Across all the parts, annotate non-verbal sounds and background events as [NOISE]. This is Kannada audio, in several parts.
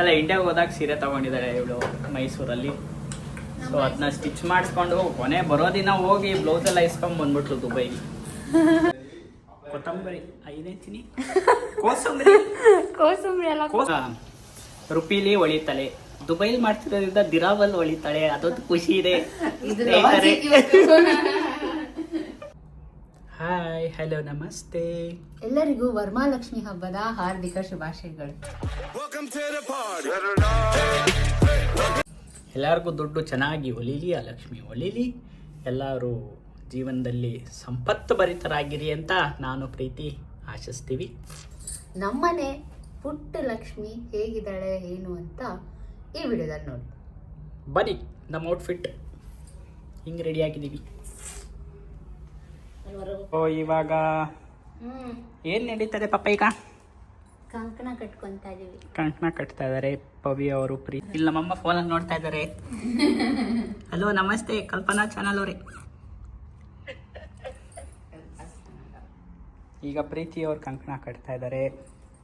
ಸಲ ಇಂಡಿಯಾಗೆ ಹೋದಾಗ ಸೀರೆ ತಗೊಂಡಿದ್ದಾಳೆ ಇವಳು ಮೈಸೂರಲ್ಲಿ. ಸೊ ಅದನ್ನ ಸ್ಟಿಚ್ ಮಾಡಿಸ್ಕೊಂಡು ಕೊನೆ ಬರೋ ದಿನ ಹೋಗಿ ಬ್ಲೌಸ್ ಎಲ್ಲ ಇಸ್ಕೊಂಡ್ ಬಂದ್ಬಿಟ್ಲು ದುಬೈಗೆ ಕೊತ್ತಂಬರಿ ಐದೇಂತೀನಿ ಕೋಸಂಬರಿ. ಕೋಸಂಬರಿ ಎಲ್ಲ ಕೋಸ ರುಪೀಲಿ ಹೊಳಿತಾಳೆ ದುಬೈಲಿ ಮಾಡ್ತಿರೋದ್ರಿಂದ ದಿರಾವಲ್ ಹೊಳಿತಾಳೆ ಅದೊಂದು ಖುಷಿ ಇದೆ. ಹಾಯ್ ಹಲೋ ನಮಸ್ತೆ. ಎಲ್ಲರಿಗೂ ವರ್ಮಾಲಕ್ಷ್ಮಿ ಹಬ್ಬದ ಹಾರ್ದಿಕ ಶುಭಾಶಯಗಳು. ಎಲ್ಲರಿಗೂ ದುಡ್ಡು ಚೆನ್ನಾಗಿ ಒಲಿಲಿ ಆ ಲಕ್ಷ್ಮಿ ಒಲಿಲಿ. ಎಲ್ಲರೂ ಜೀವನದಲ್ಲಿ ಸಂಪತ್ತು ಭರಿತರಾಗಿರಿ ಅಂತ ನಾನು ಪ್ರೀತಿ ಆಶಿಸ್ತೀವಿ. ನಮ್ಮನೆ ಪುಟ್ಟ ಲಕ್ಷ್ಮಿ ಹೇಗಿದ್ದಾಳೆ ಏನು ಅಂತ ಈ ವಿಡಿಯೋದಲ್ಲಿ ನೋಡಿ ಬನ್ನಿ ನಮ್ಮ ಔಟ್ಫಿಟ್ ಹಿಂಗೆ ರೆಡಿ ಆಗಿದ್ದೀವಿ. ಓ ಇವಾಗ ಏನು ನಡೀತದೆ ಪಾಪ ಈಗ? ಕಂಕಣ ಕಟ್ಕೊಂತ ಇದೀವಿ. ಕಂಕಣ ಕಟ್ತಾ ಇದಾರೆ ಪವಿ ಅವರು ಪ್ರೀತಿ ಇಲ್ಲಿ ನಮ್ಮಮ್ಮ ಫೋನಲ್ಲಿ ನೋಡ್ತಾ ಇದ್ದಾರೆ ಹಲೋ ನಮಸ್ತೆ ಕಲ್ಪನಾ ಚಾನಲ್ ಅವ್ರಿ. ಈಗ ಪ್ರೀತಿ ಅವ್ರು ಕಂಕಣ ಕಟ್ತಾ ಇದ್ದಾರೆ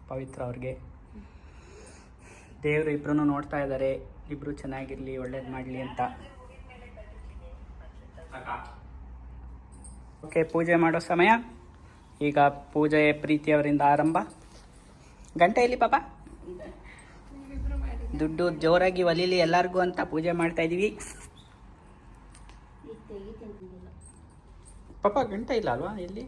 ಪವಿತ್ರ ಅವ್ರಿಗೆ. ದೇವರು ಇಬ್ರು ನೋಡ್ತಾ ಇದ್ದಾರೆ ಇಬ್ರು ಚೆನ್ನಾಗಿರ್ಲಿ ಒಳ್ಳೇದು ಮಾಡಲಿ ಅಂತ. ಓಕೆ ಪೂಜೆ ಮಾಡೋ ಸಮಯ. ಈಗ ಪೂಜೆ ಪ್ರೀತಿಯವರಿಂದ ಆರಂಭ. ಗಂಟೆ ಇಲ್ಲಿ ಪಾಪ? ದುಡ್ಡು ಜೋರಾಗಿ ಒಲಿಲಿ ಎಲ್ಲರಿಗೂ ಅಂತ ಪೂಜೆ ಮಾಡ್ತಾ ಇದೀವಿ. ಪಾಪ ಗಂಟೆ ಇಲ್ಲ ಅಲ್ವಾ ಇಲ್ಲಿ?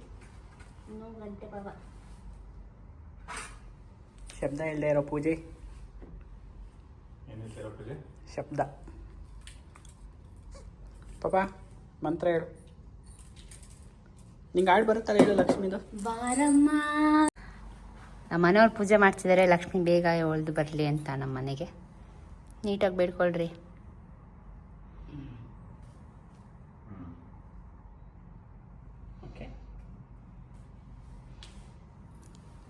ಶಬ್ದ ಇಲ್ಲದೆ ಇರೋ ಪೂಜೆ. ಶಬ್ದ. ಪಾಪ ಮಂತ್ರ ಹೇಳು. ನಿಂಗೆ ಹಾಡು ಬರುತ್ತಲ್ಲ ಹೇಳು ಲಕ್ಷ್ಮಿದು? ಬಾರಮ್ಮ. ನಮ್ಮ ಮನೆಯವ್ರು ಪೂಜೆ ಮಾಡ್ತಿದ್ದಾರೆ ಲಕ್ಷ್ಮಿ ಬೇಗ ಒಳ್ದು ಬರಲಿ ಅಂತ ನಮ್ಮ ಮನೆಗೆ. ನೀಟಾಗಿ ಬೇಡ್ಕೊಳ್ರಿ. ಓಕೆ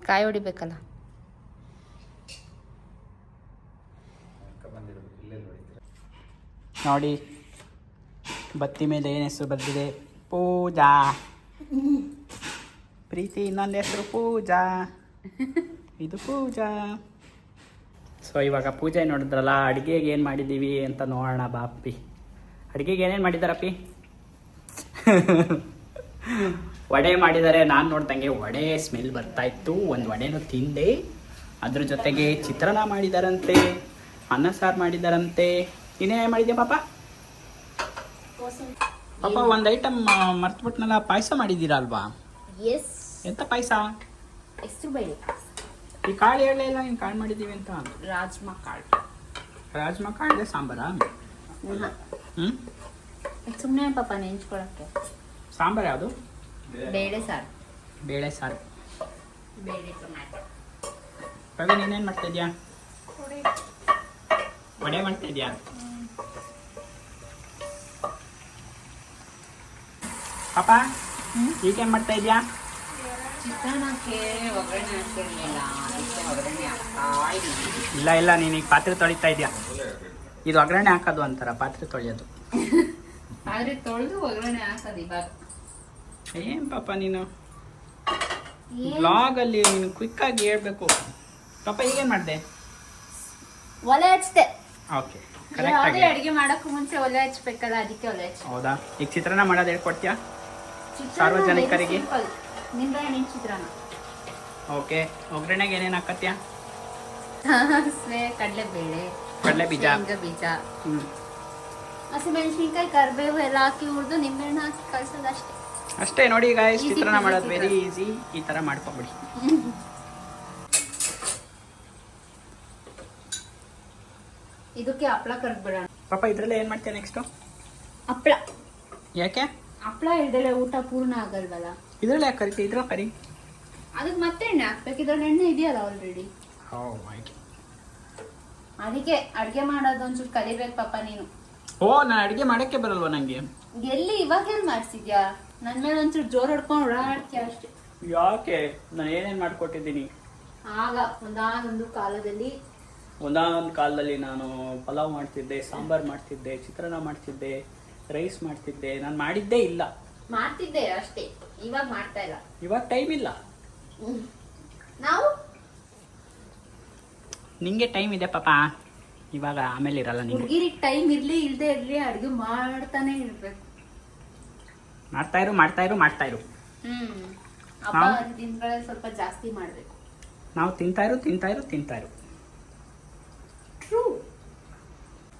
ಕಾಯಿ ಹೊಡಿಬೇಕಲ್ಲ? ನೋಡಿ ಬತ್ತಿ ಮೇಲೆ ಏನು ಹೆಸರು ಬಂದಿದೆ ಪೂಜಾ. ಪ್ರೀತಿ ಇನ್ನೊಂದು ಹೆಸರು ಪೂಜಾ. ಇದು ಪೂಜಾ. ಸೊ ಇವಾಗ ಪೂಜೆ ನೋಡಿದ್ರಲ್ಲ ಅಡುಗೆಗೆ ಏನು ಮಾಡಿದ್ದೀವಿ ಅಂತ ನೋಡೋಣ ಬಾಪಿ. ಅಡುಗೆಗೆ ಏನೇನು ಮಾಡಿದ್ದಾರಪ್ಪಿ? ವಡೆ ಮಾಡಿದ್ದಾರೆ. ನಾನು ನೋಡ್ದಂಗೆ ವಡೆ ಸ್ಮೆಲ್ ಬರ್ತಾ ಇತ್ತು. ಒಂದು ವಡೆನೂ ತಿಂದೆ. ಅದ್ರ ಜೊತೆಗೆ ಚಿತ್ರಾನ್ನ ಮಾಡಿದಾರಂತೆ. ಅನ್ನ ಸಾರು ಮಾಡಿದಾರಂತೆ. ಇನ್ನೇನು ಮಾಡಿದ್ಯಾ ಪಾಪ? ಪಾಪ ಒಂದು ಐಟಮ್ ಮರ್ತ್ಬಿಟ್ನಲ್ಲ ಪಾಯಸ ಮಾಡಿದ್ದೀರಾ ಅಲ್ವಾ? ಎಸ್ ಎಂತ ಪಾಯಸ? ಹೆಸರು ಬೇಳೆ ಈ ಕಾಳು ಹೇಳಲೇ ಇಲ್ಲ ನೀನು ಕಾಳು ಮಾಡಿದ್ದೀವಿ ಅಂತ. ರಾಜ್ಮಾ ಕಾಳು. ರಾಜ್ಮಾ ಕಾಳಿದೆ ಸಾಂಬಾರಾ? ಹ್ಞೂ ಸುಮ್ಮನೆ ಪಾಪ ನೆಂಚ್ಕೊಳಕ್ಕೆ? ಸಾಂಬಾರು ಯಾವುದು? ಬೇಳೆ ಸಾರು. ಬೇಳೆ ಸಾರು. ಬೇಳೆ ಟೊಮ್ಯಾಟೊ. ಪ್ರವೀಣ್ ನೀನೇನು ಮಾಡ್ತಾ ಇದೀಯಾ? ವಡೆ ಮಾಡ್ತಾ ಪಾಪ ಈಗೇನು ಮಾಡ್ತಾ ಇದ್ಯಾ? ಚಿತ್ರಾನ್ನಕ್ಕೆ ಒಗ್ಗರಣೆ ಹಾಕಿರಲಿಲ್ಲ ಅದಕ್ಕೆ ಒಗ್ಗರಣೆ ಹಾಕ್ತಾ ಇದ್ದೀನಿ. ಇಲ್ಲ ಇಲ್ಲ ನೀನು ಈಗ ಪಾತ್ರೆ ತೊಳಿತಾ ಇದ್ಯಾ? ಇದು ಒಗ್ಗರಣೆ ಹಾಕೋದು ಅಂತಾರ ಪಾತ್ರೆ ತೊಳೆಯೋದು. [LAUGHS] ಪಾತ್ರೆ ತೊಳೆದು ಒಗ್ಗರಣೆ ಹಾಕೋದು ಇವಾಗ. ಏನ್ ಪಾಪ ನೀನು? ಬ್ಲಾಗಲ್ಲಿ ನೀನು ಕ್ವಿಕ್ಕಾಗಿ ಹೇಳ್ಬೇಕು. ಪಾಪ ಈಗೇನು ಮಾಡಿದೆ? ಒಲೆ ಹಚ್ಚಿದೆ ಓಕೆ ಕರೆಕ್ಟ್ ಯಾವುದೇ ಆಗಿ ಅಡಿಗೆ ಮಾಡಕ್ಕೂ ಮುಂಚೆ ಒಲೆ ಹಚ್ಬೇಕಲ್ಲ ಅದಕ್ಕೆ ಒಲೆ ಹಚ್ಚ ಹೌದಾ? ಈಗ ಚಿತ್ರಾನ್ನ ಮಾಡೋದು ಹೇಳ್ಕೊಡ್ತೀಯಾ? ಸಾರ್ವಜನಿಕರಿಗೆ? ನಿಂಬೆಹಣ್ಣಿನ ಚಿತ್ರಾನ್ನ. ಓಕೆ. ಒಗ್ಗರಣೆಗೆ ಏನೇನು ಹಾಕತ್ಯಾ ಸಾಸಿವೆ ಕಡಲೆಬೇಳೆ ಕಡಲೆ ಬೀಜ ಬೀಜ. ಹ್ಞೂ ಹಸಿಮೆಣಸಿನ್ಕಾಯಿ ಕರಿಬೇವು ಎಲ್ಲ ಹಾಕಿ ಹುರಿದು ನಿಂಬೆಹಣ್ಣು ಹಾಕಿ ಕಳ್ಸೋದು ಅಷ್ಟೇ. ಅಷ್ಟೇ ನೋಡಿ ಈಗ ಚಿತ್ರಾನ್ನ ಮಾಡೋದು ವೆರಿ. ಈಸಿ ಈ ಥರ ಮಾಡ್ಕೊಬಿಡಿ. [LAUGHS] ಇದಕ್ಕೆ ಹಪ್ಳ ಕರ್ದ್ಬಿಡೋಣ. ಪಾಪ ಇದ್ರಲ್ಲೇ ಏನು ಮಾಡ್ತೀಯ ನೆಕ್ಸ್ಟು ಹಪ್ಳ. ಯಾಕೆ? ಹಪ್ಳ ಇಲ್ದಲೆ ಊಟ ಪೂರ್ಣ ಆಗಲ್ವಲ್ಲ? ಇದ್ರಲ್ಲಿ ಯಾಕೆ ಕರಿತೀಯ? ಇದ್ರ ಕರಿ. ಅದಕ್ಕೆ ಮತ್ತೆ ಎಣ್ಣೆ ಹಾಕ್ಬೇಕು. ಇದ್ರಲ್ಲಿ ಎಣ್ಣೆ ಇದೆಯಲ್ಲ ಆಲ್ರೆಡಿ ಓ ಆಯ್ತು ಅದಕ್ಕೆ ಅಡ್ಗೆ ಮಾಡೋದು ಒಂಚೂರು ಕಲಿಬೇಕು ಪಾಪ ನೀನು. ಓ ನಾನು ಅಡುಗೆ ಮಾಡೋಕ್ಕೆ ಬರಲ್ವಾ ನನಗೆ ಎಲ್ಲಿ ಇವಾಗ ಎಲ್ಲಿ ಮಾಡಿಸಿದ್ಯಾ? ನನ್ನ ಮೇಲೆ ಒಂಚೂರು ಜೋರ್ ಹೊಡ್ಕೊಂಡು ಓಡಾಡ್ತೀಯ ಅಷ್ಟೇ. ಯಾಕೆ? ನಾನು ಏನೇನು ಮಾಡ್ಕೊಟ್ಟಿದ್ದೀನಿ? ಆಗ ಒಂದಾನೊಂದು ಕಾಲದಲ್ಲಿ. ಒಂದಾನೊಂದು ಕಾಲದಲ್ಲಿ ನಾನು ಪಲಾವ್ ಮಾಡ್ತಿದ್ದೆ ಸಾಂಬಾರ್ ಮಾಡ್ತಿದ್ದೆ ಚಿತ್ರಾನ್ನ ಮಾಡ್ತಿದ್ದೆ. ರೈಸ್ ಮಾಡ್ತಿದ್ದೆ. ನಾನು ಮಾಡಿದ್ದೇ ಇಲ್ಲ. ಮಾಡ್ತಿದ್ದೆ ಅಷ್ಟೇ. ಇವಾಗ ಮಾಡ್ತಾ ಇಲ್ಲ. ಇವಾಗ ಟೈಮ್ ಇಲ್ಲ. ನಾವು? ನಿಂಗೆ ಟೈಮ್ ಇದೆ ಪಾಪ. ಇವಾಗ ಆಮೇಲೆ ಇರಲ್ಲ ನಿಮ್ಗೆ ಹುಡುಗಿರಿಗೆ ಟೈಮ್ ಇರ್ಲಿ ಇಲ್ಲದೆ ಇರ್ಲಿ ಅಡುಗೆ ಮಾಡ್ತಾನೆ ಇರ್ಬೇಕು. ಮಾಡ್ತಾ ಇರು ಮಾಡ್ತಾ ಇರು ಮಾಡ್ತಾ ಇರು. ಹ್ಮ್. ಹಬ್ಬ ನಾವು? ದಿನಗಳಲ್ಲಿ ಸ್ವಲ್ಪ ಜಾಸ್ತಿ ಮಾಡ್ಬೇಕು. ನಾವು ತಿಂತಾ ಇರು ತಿಂತಾ ಇರು ತಿಂತಾ ಇರು.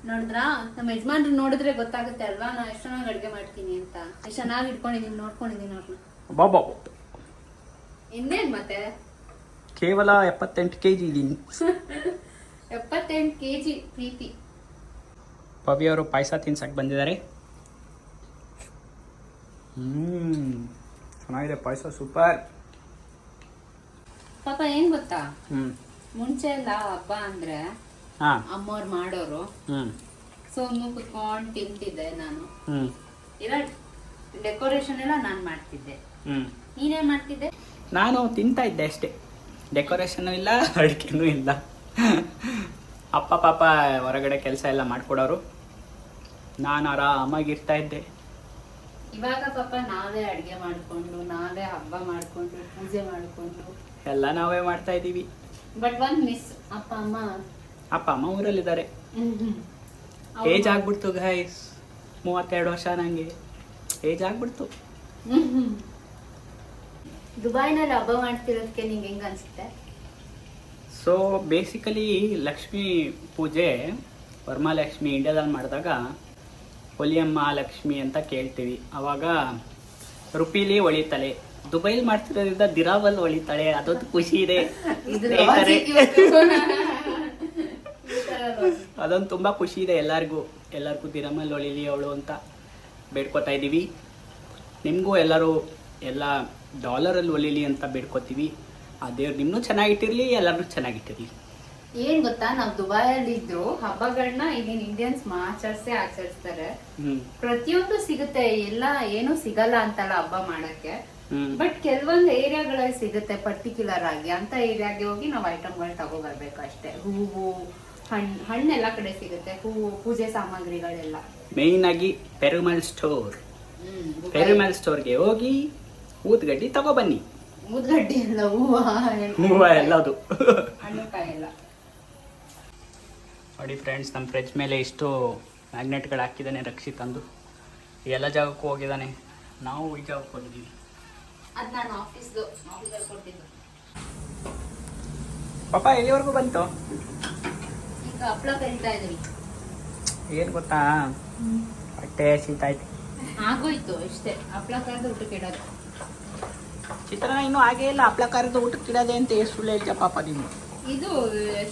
ನೋಡಿದ್ರಾ? ನಮ್ಮ ಯಜಮಾನ್ರು ನೋಡಿದ್ರೆ ಗೊತ್ತಾಗುತ್ತೆ ಅಲ್ವಾ? ನಾ ಎಷ್ಟು ಚೆನ್ನಾಗಿ ಅಡುಗೆ ಮಾಡ್ತೀನಿ ಅಂತ. ಎಷ್ಟು ಚೆನ್ನಾಗಿ ಇಟ್ಕೊಂಡಿದ್ದೀನಿ ನೋಡ್ಕೊಂಡಿದ್ದೀನಿ ಅವ್ರನ್ನ ಬಾಬಾ ಇನ್ನೇನ್ ಮತ್ತೆ? ಕೇವಲ ಎಪ್ಪತ್ತೆಂಟು ಕೆ ಜಿ ಇದ್ದೀನಿ [LAUGHS] ಎಪ್ಪತ್ತೆಂಟು ಕೆಜಿ ಪ್ರೀತಿ. ಪವಿ ಅವರು ಪಾಯಸ ತಿನ್ಸಕ್ಕೆ ಬಂದಿದ್ದಾರೆ. ಹ್ಞೂ ಚೆನ್ನಾಗಿದೆ ಪಾಯಸ ಸೂಪರ್. ಪಾಪ ಏನು ಗೊತ್ತಾ? ಹ್ಞೂ ಮುಂಚೆ ಎಲ್ಲ ಹಬ್ಬ ಅಂದ್ರೆ ಅಮ್ಮವ್ರು ಮಾಡೋರು. ಸೊ ಕುತ್ಕೊಂಡು ತಿಂತಿದ್ದೆ ನಾನು. ಇಲ್ಲ ಡೆಕೋರೇಷನ್ ಎಲ್ಲ ನಾನು ಮಾಡ್ತಿದ್ದೆ. ನೀನೇ ಮಾಡ್ತಿದ್ದೆ? ನಾನು ತಿಂತಾ ಇದ್ದೆ ಅಷ್ಟೇ. ಡೆಕೋರೇಷನ್ ಇಲ್ಲ ಅಡಿಕೆನೂ ಇಲ್ಲ. ಅಪ್ಪ ಪಾಪ ಹೊರಗಡೆ ಕೆಲಸ ಎಲ್ಲ ಮಾಡ್ಕೊಡೋರು. ನಾನು ಆರಾಮಾಗಿರ್ತಾ ಇದ್ದೆ. ಇವಾಗ ಪಾಪ ನಾವೇ ಅಡಿಗೆ ಮಾಡ್ಕೊಂಡು ನಾವೇ ಹಬ್ಬ ಮಾಡ್ಕೊಂಡು ಪೂಜೆ ಮಾಡ್ಕೊಂಡು. ಎಲ್ಲ ನಾವೇ ಮಾಡ್ತಾ ಇದ್ದೀವಿ. ಬಟ್ ಒಂದ್ ಮಿಸ್ ಅಪ್ಪ ಅಮ್ಮ ಅಪ್ಪ ಅಮ್ಮ ಊರಲ್ಲಿದ್ದಾರೆ. ಏಜ್ ಆಗ್ಬಿಡ್ತು ಗಾಯ್ಸ್ ಮೂವತ್ತೆರಡು ವರ್ಷ ನಂಗೆ. ಏಜ್ ಆಗ್ಬಿಡ್ತು. ದುಬೈನಲ್ಲಿ ಹಬ್ಬ ಮಾಡ್ತಿರೋದಕ್ಕೆ ನಿಂಗೆ ಹೆಂಗ ಅನ್ಸುತ್ತೆ? ಸೊ ಬೇಸಿಕಲಿ ಲಕ್ಷ್ಮಿ ಪೂಜೆ ವರ್ಮಾಲಕ್ಷ್ಮಿ ಇಂಡಿಯಾದಲ್ಲಿ ಮಾಡಿದಾಗ ಹೊಲಿಯಮ್ಮ ಲಕ್ಷ್ಮಿ ಅಂತ ಕೇಳ್ತೀವಿ. ಅವಾಗ ರುಪೀಲಿ ಹೊಳಿತಾಳೆ ದುಬೈಲಿ ಮಾಡ್ತಿರೋದ್ರಿಂದ ದಿರಾವಲ್ ಹೊಳಿತಾಳೆ ಅದೊಂದು ಖುಷಿ ಇದೆ. [LAUGHS] ಅದೊಂದು ತುಂಬ ಖುಷಿ ಇದೆ ಎಲ್ಲರಿಗೂ. ಎಲ್ಲರಿಗೂ ದಿನಮಲ್ಲಿ ಹೊಳಿಲಿ ಅವಳು ಅಂತ ಬೇಡ್ಕೊತಾ ಇದ್ದೀವಿ. ನಿಮಗೂ ಎಲ್ಲರೂ ಎಲ್ಲ ಡಾಲರಲ್ಲಿ ಹೊಲಿಲಿ ಅಂತ ಬೇಡ್ಕೊತೀವಿ. ಆ ದೇವ್ರು ನಿಮ್ಮನ್ನೂ ಚೆನ್ನಾಗಿಟ್ಟಿರಲಿ ಎಲ್ಲರೂ ಚೆನ್ನಾಗಿಟ್ಟಿರಲಿ. ಏನ್ ಗೊತ್ತಾ? ನಾವ್ ದುಬೈಯಲ್ಲಿ ಇದ್ರು ಹಬ್ಬಗಳನ್ನ ಇಲ್ಲಿನ ಇಂಡಿಯನ್ಸ್ ಆಚರಿಸೇ ಆಚರಿಸ್ತಾರೆ. ಪ್ರತಿಯೊಂದು ಸಿಗುತ್ತೆ. ಎಲ್ಲ ಏನು ಸಿಗಲ್ಲ ಅಂತಲ್ಲ ಹಬ್ಬ ಮಾಡಕ್ಕೆ. ಬಟ್ ಕೆಲವೊಂದು ಏರಿಯಾಗಳಲ್ಲಿ ಸಿಗುತ್ತೆ ಪರ್ಟಿಕ್ಯುಲರ್ ಆಗಿ. ಅಂತ ಏರಿಯಾಗೆ ಹೋಗಿ ನಾವು ಐಟಮ್ಗಳು ತಗೋ ಬರ್ಬೇಕು ಅಷ್ಟೇ. ಹೂವು ಹಣ್ಣು ಹಣ್ಣೆಲ್ಲ ಕಡೆ ಸಿಗುತ್ತೆ. ಹೂವು ಪೂಜೆ ಸಾಮಗ್ರಿಗಳೆಲ್ಲ. ಮೇಯ್ನ್ ಆಗಿ ಪೆರುಮಲ್ ಸ್ಟೋರ್ ಪೆರುಮಲ್ ಸ್ಟೋರ್ಗೆ ಹೋಗಿ ಊದ್ಗಡ್ಡಿ ತಗೊಬನ್ನಿ. ಊದ್ಗಡ್ಡಿ ಎಲ್ಲ ಹೂವ ಎಲ್ಲ- ಹೂವ ಎಲ್ಲದು. ಹಣ್ಣು ಕಾಯಿ ಎಲ್ಲ ನೋಡಿ ಫ್ರೆಂಡ್ಸ್ ನಮ್ಮ ಫ್ರಿಡ್ಜ್ ಮೇಲೆ ಇಷ್ಟು ಮ್ಯಾಗ್ನೆಟ್ಗಳು ಹಾಕಿದ್ದಾನೆ ರಕ್ಷಿತ್ ಅಂದು. ಎಲ್ಲ ಜಾಗಕ್ಕೂ ಹೋಗಿದ್ದಾನೆ. ನಾವು ಈ ಜಾಗಕ್ಕೆ ಹೋಗಿದ್ದೀವಿ. ಅದ್ ನಾನು ಆಫೀಸ್ದು ಆಫೀಸಲ್ಲಿ ಕೊಟ್ಟಿದ್ದು. ಪಾಪ ಎಲ್ಲಿವರೆಗೂ ಬಂತು? ಹಪ್ಳ ಕರಿತಾ ಇದೀವಿ ಏನು ಗೊತ್ತಾ? ಹೊಟ್ಟೆ ಶೀತ ಐತೆ ಆಗೋಯ್ತು ಇಷ್ಟೇ. ಹಪ್ಳ ಕರೆದು ಊಟಕ್ಕೆ ಇಡೋದು. ಚಿತ್ರಾನ್ನ ಇನ್ನೂ ಆಗೇ ಇಲ್ಲ. ಹಪ್ಳ ಕರೆದು ಊಟಕ್ಕೆ ಇಡೋದೆ ಅಂತ ಎಷ್ಟು ಸುಳ್ಳು ಹೇಳ್ತೀಯ ಪಾಪ ನೀನು. ಇದು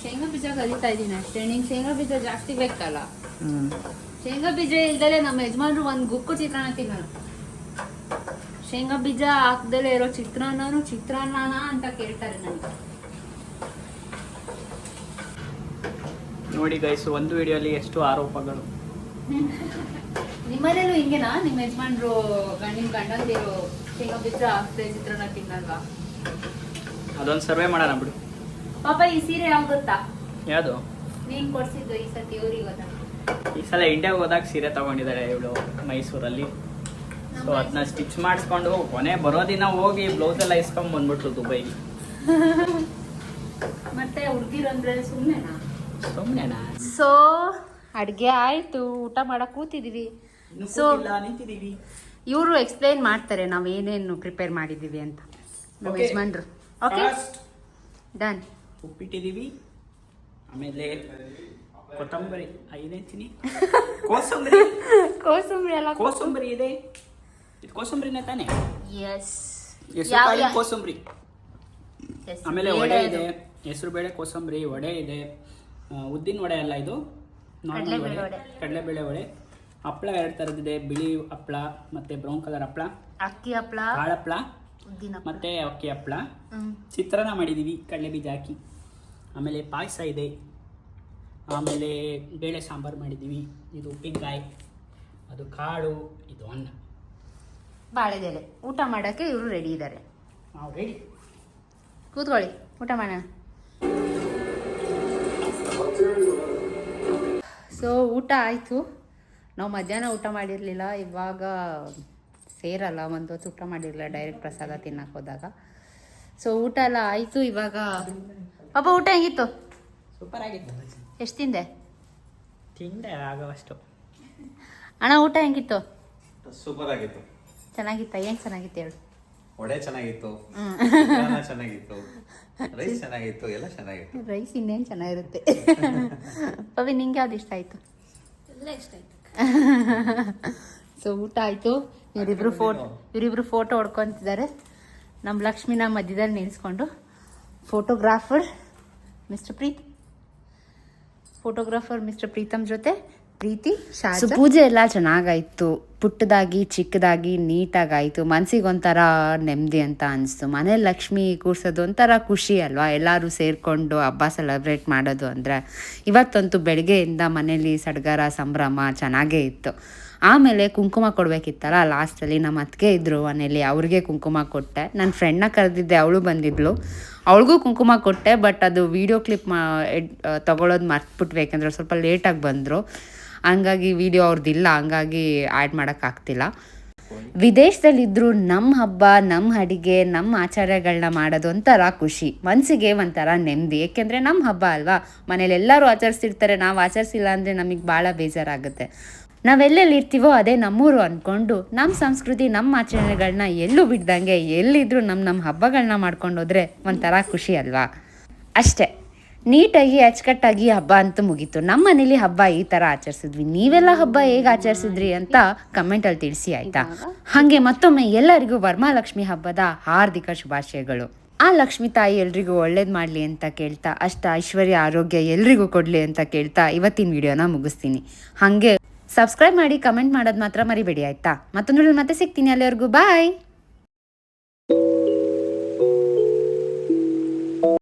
ಶೇಂಗಾ ಬೀಜ ಕಲಿತಾ ಇದೀನಿ ಅಷ್ಟೇ. ನಿಂಗ್ ಶೇಂಗಾ ಬೀಜ ಜಾಸ್ತಿ ಬೇಕಲ್ಲ? ಶೇಂಗಾ ಬೀಜ ಇಲ್ದಲೆ ನಮ್ಮ ಯಜಮಾನ್ರು ಒಂದು ಗುಕ್ಕು ಚಿತ್ರಾನ್ನ ತಿನ್ನೋದು ಶೇಂಗಾ ಬೀಜ ಹಾಕ್ದಲೆ ಇರೋ ಚಿತ್ರಾನ್ನನು ಚಿತ್ರಾನ್ನ ಅಂತ ಕೇಳ್ತಾರೆ ನನಗೆ. ನೋಡಿ ಗೈಸ್ ಒಂದು ವಿಡಿಯೋಲಿ ಎಷ್ಟು ಆರೋಪಗಳು. ನಿಮ್ಮನೇಲೂ ಹಿಂಗೇನಾ ನಿಮ್ಮ ಯಜಮಾನ್ರು ನಿಮ್ ಗಂಡಂದಿರು ಶೇಂಗಾ ಬೀಜ ಹಾಕ್ದೆ ಚಿತ್ರನ ತಿನ್ನಲ್ವಾ ಅದೊಂದು ಸರ್ವೆ ಮಾಡೋಣ ಬಿಡು. ಪಾಪ ಈ ಸೀರೆ ಯಾವ್ದು ಗೊತ್ತಾ? ಯಾವುದು? ನೀನ್ ಕೊಡ್ಸಿದ್ದು ಈ ಸತಿ ಇವ್ರಿಗೆ ಗೊತ್ತಾ? ಈ ಸಲ ಇಂಡಿಯಾಗೆ ಹೋದಾಗ ಸೀರೆ ತಗೊಂಡಿದ್ದಾರೆ ಇವಳು ಮೈಸೂರಲ್ಲಿ. ಸೊ ಅದನ್ನ ಸ್ಟಿಚ್ ಮಾಡಿಸ್ಕೊಂಡು ಕೊನೆ ಬರೋ ದಿನ ಹೋಗಿ ಬ್ಲೌಸ್ ಎಲ್ಲ ಇಸ್ಕೊಂಡ್ ಬಂದ್ಬಿಟ್ರು ದುಬೈಗೆ [LAUGHS] ಮತ್ತೆ ಸುಮ್ನೆನಾ? ಸುಮ್ಮನೆನಾ ಸೊ ಅಡುಗೆ ಆಯ್ತು ಊಟ ಮಾಡಕ್ಕೆ ಕೂತಿದೀವಿ. ಸೊ ಇವರು ಎಕ್ಸ್ಪ್ಲೈನ್ ಮಾಡ್ತಾರೆ ನಾವು ಏನೇನು ಪ್ರಿಪೇರ್ ಮಾಡಿದೀವಿ ಅಂತ. ನಮ್ಮ. ಯಜಮಾನ್ರು. ಓಕೆ ಡನ್ ಉಪ್ಪಿಟ್ಟಿದ್ದೀವಿ ಆಮೇಲೆ ಕೊತ್ತಂಬರಿ ಐದೇಂತೀನಿ ಕೋಸಂಬರಿ. [LAUGHS] ಕೋಸಂಬರಿ ಅಲ್ಲ ಕೋಸಂಬರಿ ಇದೆ. ಇದು ಕೋಸಂಬರಿನೇ ತಾನೇ? ಎಸ್ ಕೋಸಂಬರಿ. ಆಮೇಲೆ ವಡೆ ಇದೆ. ಹೆಸರು ಬೇಳೆ ಕೋಸಂಬರಿ ವಡೆ ಇದೆ. ಉದ್ದಿನ ವಡೆ ಅಲ್ಲ ಇದು? ನಾರ್ಮಲ್ ವಡೆ. ಕಡಲೆ ಕಡಲೆಬೇಳೆ ವಡೆ. ಹಪ್ಪಳ ಎರಡು ಥರದಿದೆ ಬಿಳಿ ಹಪ್ಪಳ ಮತ್ತೆ ಬ್ರೌನ್ ಕಲರ್ ಹಪ್ಪಳ ಅಕ್ಕಿ ಹಪ್ಪಳ ಉದ್ದಿನ ಹಪ್ಳ. ಮತ್ತೆ ಅಕ್ಕಿ ಹಪ್ಪಳ ಚಿತ್ರಾನ್ನ ಮಾಡಿದ್ದೀವಿ ಕಡಲೆ ಬೀಜ ಹಾಕಿ. ಆಮೇಲೆ ಪಾಯಸ ಇದೆ. ಆಮೇಲೆ ಬೇಳೆ ಸಾಂಬಾರು ಮಾಡಿದ್ದೀವಿ ಇದು ಉಪ್ಪಿನಕಾಯಿ ಅದು ಕಾಳು ಇದು ಅನ್ನ. ಬಾಳೆದೆಲೆ. ಊಟ ಮಾಡಕ್ಕೆ ಇವರು ರೆಡಿ ಇದ್ದಾರೆ ನಾವು ರೆಡಿ ಕೂತ್ಕೊಳ್ಳಿ. ಊಟ ಮಾಡೋಣ. ಸೊ ಊಟ ಆಯಿತು. ನಾವು ಮಧ್ಯಾಹ್ನ ಊಟ ಮಾಡಿರಲಿಲ್ಲ ಇವಾಗ ಸೇರಲ್ಲ ಒಂದು ಹೊತ್ತು ಊಟ ಮಾಡಿರಲಿಲ್ಲ ಡೈರೆಕ್ಟ್ ಪ್ರಸಾದ ತಿನ್ನಕ್ಕೆ ಹೋದಾಗ. ಸೊ ಊಟ ಎಲ್ಲ ಆಯಿತು ಇವಾಗ ಪಾಪ ಊಟ ಹೆಂಗಿತ್ತು? ಸೂಪರ್ ಆಗಿತ್ತು. ಎಷ್ಟು ತಿಂದೆ? ತಿಂದೆ ಆಗವಷ್ಟು. ಅಣ್ಣ ಊಟ ಹೆಂಗಿತ್ತು? ಸೂಪರ್ ಆಗಿತ್ತು. ಚೆನ್ನಾಗಿತ್ತ? ಏನು ಚೆನ್ನಾಗಿತ್ತು ಹೇಳು. ವಡೆ ಚೆನ್ನಾಗಿತ್ತು. ಚಿತ್ರಾನ್ನ ಚೆನ್ನಾಗಿತ್ತು. ರೈಸ್ ಚೆನ್ನಾಗಿತ್ತು ಎಲ್ಲ ಚೆನ್ನಾಗಿತ್ತು. ರೈಸ್ ಇನ್ನೇನು ಚೆನ್ನಾಗಿರುತ್ತೆ. [LAUGHS] ಪವಿ ನಿಂಗೆ ಯಾವ್ದು ಇಷ್ಟ ಆಯಿತು? ಎಲ್ಲ ಇಷ್ಟ ಆಯ್ತು. [LAUGHS] ಸೊ ಊಟ ಆಯಿತು. ಇವರಿಬ್ರು ಫೋಟೋ ಇವರಿಬ್ರು ಫೋಟೋ ಹೊಡ್ಕೊಂತಿದ್ದಾರೆ. ನಮ್ಮ ಲಕ್ಷ್ಮಿನ ಮಧ್ಯದಲ್ಲಿ ನಿಲ್ಲಿಸ್ಕೊಂಡು photographer mister Preeth photographer mister Preetham ಜೊತೆ ಪ್ರೀತಿ ಸೊ ಪೂಜೆ ಎಲ್ಲ ಚೆನ್ನಾಗಾಯ್ತು. ಪುಟ್ಟದಾಗಿ, ಚಿಕ್ಕದಾಗಿ, ನೀಟಾಗಾಯಿತು. ಮನ್ಸಿಗೆ ಒಂಥರ ನೆಮ್ಮದಿ ಅಂತ ಅನಿಸ್ತು. ಮನೇಲಿ ಲಕ್ಷ್ಮಿ ಕೂರ್ಸೋದು ಒಂಥರ ಖುಷಿ ಅಲ್ವಾ? ಎಲ್ಲರೂ ಸೇರಿಕೊಂಡು ಹಬ್ಬ ಸೆಲೆಬ್ರೇಟ್ ಮಾಡೋದು ಅಂದರೆ. ಇವತ್ತಂತೂ ಬೆಳಗ್ಗೆಯಿಂದ ಮನೇಲಿ ಸಡಗರ, ಸಂಭ್ರಮ ಚೆನ್ನಾಗೇ ಇತ್ತು. ಆಮೇಲೆ ಕುಂಕುಮ ಕೊಡಬೇಕಿತ್ತಲ್ಲ, ಲಾಸ್ಟಲ್ಲಿ ನಮ್ಮ ಅತ್ತಿಗೆ ಇದ್ದರು ಮನೇಲಿ. ಅವ್ರಿಗೆ ಕುಂಕುಮ ಕೊಟ್ಟೆ. ನನ್ನ ಫ್ರೆಂಡ್ನ ಕರೆದಿದ್ದೆ, ಅವಳು ಬಂದಿದ್ಳು ಅವಳಿಗೂ ಕುಂಕುಮ ಕೊಟ್ಟೆ ಬಟ್ ಅದು ವಿಡಿಯೋ ಕ್ಲಿಪ್ ಮಾ, ಎಡ್ ತೊಗೊಳೋದು ಮರ್ತ್ಬಿಟ್ವಿ ಯಾಕಂದ್ರೆ ಸ್ವಲ್ಪ ಲೇಟಾಗಿ ಬಂದರು. ಹಂಗಾಗಿ ವಿಡಿಯೋ ಅವ್ರದ್ದಿಲ್ಲ ಹಂಗಾಗಿ ಆ್ಯಡ್ ಮಾಡೋಕ್ಕಾಗ್ತಿಲ್ಲ ವಿದೇಶದಲ್ಲಿದ್ದರೂ ನಮ್ಮ ಹಬ್ಬ ನಮ್ಮ ಅಡಿಗೆ ನಮ್ಮ ಆಚಾರಗಳನ್ನ ಮಾಡೋದು ಒಂಥರ ಖುಷಿ. ಮನಸ್ಸಿಗೆ ಒಂಥರ ನೆಮ್ಮದಿ. ಏಕೆಂದರೆ ನಮ್ಮ ಹಬ್ಬ ಅಲ್ವಾ? ಮನೇಲಿ ಎಲ್ಲರೂ ಆಚರಿಸ್ತಿರ್ತಾರೆ ನಾವು ಆಚರಿಸಿಲ್ಲ ಅಂದರೆ ನಮಗೆ ಭಾಳ ಬೇಜಾರಾಗುತ್ತೆ. ನಾವೆಲ್ಲೆಲ್ಲಿರ್ತೀವೋ ಅದೇ ನಮ್ಮೂರು ಅಂದ್ಕೊಂಡು ನಮ್ಮ ಸಂಸ್ಕೃತಿ ನಮ್ಮ ಆಚರಣೆಗಳನ್ನ ಎಲ್ಲೂ ಬಿಡ್ದಂಗೆ ಎಲ್ಲಿದ್ರೂ ನಮ್ಮ ನಮ್ಮ ಹಬ್ಬಗಳನ್ನ ಮಾಡ್ಕೊಂಡು ಹೋದರೆ ಒಂಥರ ಖುಷಿ ಅಲ್ವಾ? ಅಷ್ಟೇ. ನೀಟಾಗಿ ಅಚ್ಚುಕಟ್ಟಾಗಿ ಹಬ್ಬ ಅಂತೂ ಮುಗೀತು. ನಮ್ಮ ಮನೇಲಿ ಹಬ್ಬ ಈ ಥರ ಆಚರಿಸಿದ್ವಿ. ನೀವೆಲ್ಲ ಹಬ್ಬ ಹೇಗೆ ಆಚರಿಸಿದ್ರಿ ಅಂತ ಕಮೆಂಟಲ್ಲಿ ತಿಳಿಸಿ, ಆಯ್ತಾ? ಹಾಗೆ ಮತ್ತೊಮ್ಮೆ ಎಲ್ಲರಿಗೂ ವರಮಹಾಲಕ್ಷ್ಮಿ ಹಬ್ಬದ ಹಾರ್ದಿಕ ಶುಭಾಶಯಗಳು. ಆ ಲಕ್ಷ್ಮಿ ತಾಯಿ ಎಲ್ರಿಗೂ ಒಳ್ಳೇದು ಮಾಡಲಿ ಅಂತ ಕೇಳ್ತಾ, ಅಷ್ಟ ಐಶ್ವರ್ಯ, ಆರೋಗ್ಯ ಎಲ್ರಿಗೂ ಕೊಡಲಿ ಅಂತ ಕೇಳ್ತಾ ಇವತ್ತಿನ ವಿಡಿಯೋನ ಮುಗಿಸ್ತೀನಿ. ಹಾಗೆ ಸಬ್ಸ್ಕ್ರೈಬ್ ಮಾಡಿ ಕಮೆಂಟ್ ಮಾಡೋದು ಮಾತ್ರ ಮರಿಬೇಡಿ, ಆಯ್ತಾ? ಮತ್ತೊಂದು ಮತ್ತೆ ಸಿಗ್ತೀನಿ ಅಲ್ಲಿವರೆಗೂ. ಬಾಯ್